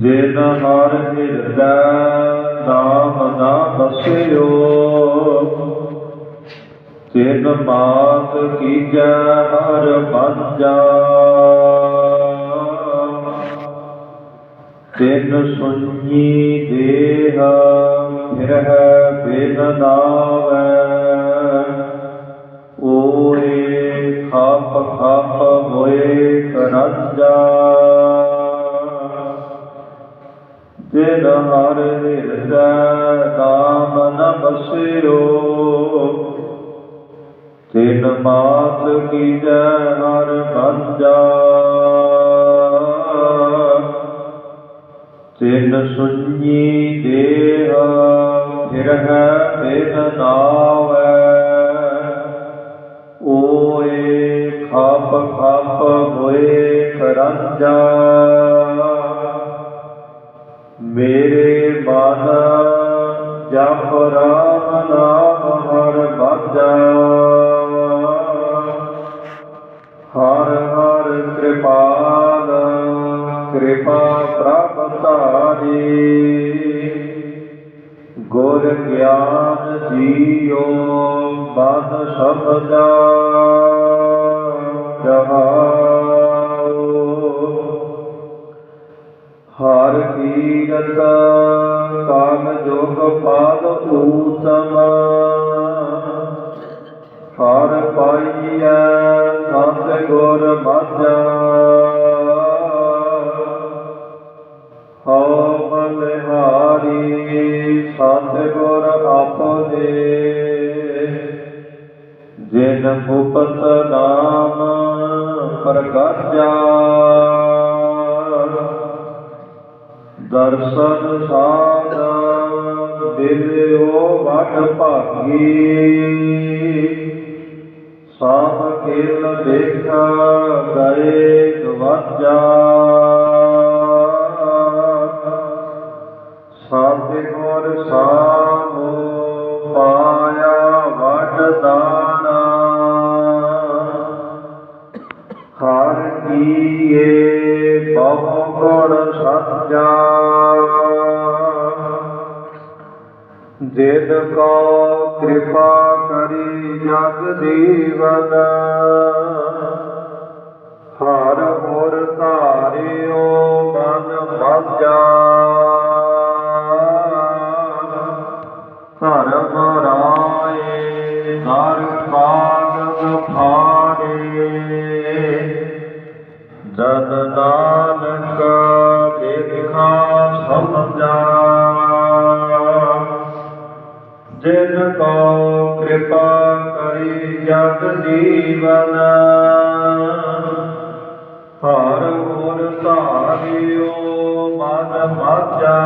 ਜਿਨ ਹਰ ਹਿਰਦੈ, ਨਾਮ ਨਾ ਬਸਿਓ ਤਿਨ ਮਾਤ ਕੀਜੈ, ਹਰ ਬੰਜਾ ਤਿਨ ਸੁਣੀ ਦੇਹ, ਫਿਰਹਿ ਬਿਨ ਨਾਵੈ। ਓਏ ਖਾਪ ਖਾਪ ਹੋਏ ਕਰੰਜਾ ਜਿਨ ਹਰ ਹਿਰਦੈ ਨਾਮ ਨ ਬਸਿਓ ਤਿਨ ਮਾਤ ਕੀਜੈ ਹਰ ਬੰਜਾ। ਤਿਨ ਸੁਣੀ ਦੇਹ ਫਿਰਹਿ ਬਿਨ ਨਾਵੈ। ਓਏ ਖਾਪ ਖਾਪ ਹੋਏ ਕਰੰਜਾ ਮਨ ਸਭਜਾ ਹਰ ਕੀਰਤ ਕਾਮ ਜੋਗ ਪਾਦ ਊਤਮ। ਜਿਨ ਨਾਮ ਪ੍ਰਗਟਿਆ ਦਰਸ਼ਨ ਸਾਧ ਦਿਲਿਓ ਵਟ ਭਾਗੀ। ਸਾਮ ਕੇਲ ਦੇਖਾ ਗਏ ਗਵਾਜਾ। ਸਾਧੇ ਗੁਰ ਸਾਮੋ ਪਾਇਆ ਵਟ ਦਾਣਾ ਕੀਏ ਬਹੁ ਗੁਣ ਸੱਜਾ ਜਿਨ ਕੋ ਕਿਰਪਾ ਕਰੀ ਜਗ ਜੀਵਨ, ਹਰ ਮੁਰ ਧਾਰਿਓ ਮਨ ਮਾਝਾ। ਜਿਨ ਕੋ ਕਿਰਪਾ ਕਰੀ ਜਗ ਜੀਵਨ, ਹਰ ਗੁਰ ਧਾਰਿਓ ਮਨ ਮਾਝਾ।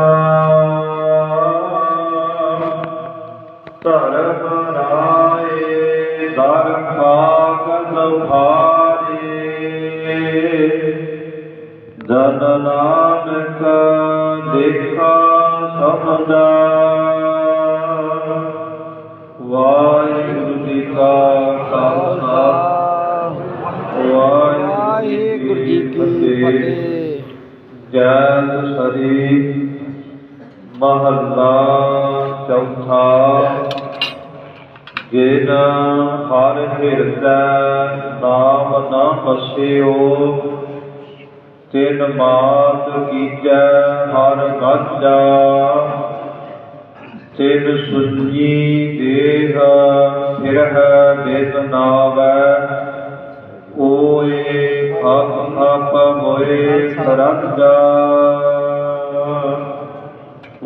ਧਰਮ ਰਾਏ ਦਰ ਕਾਗਦ ਭਾਰੇ ਜਨ ਨਾਨਕ ਦੇਖਾ ਸਮਝਾ। ਸਰੀ ਮਹੱਲਾ ਚੌਥਾ। ਜਿਨ ਹਰ ਹਿਰਦੈ ਨਾਮ ਨਾ ਬਸਿਓ ਤਿਨ ਮਾਤ ਕੀਜੈ ਹਰ ਗੱਜਾ। ਤਿਨ ਸੁਜੀ ਦੇਹ ਫਿਰਹਿ ਬਿਦ ਨਾਵੈ। ਓਏ ਹਪ ਹਪ ਹੋਏ ਸਰੰਜਾ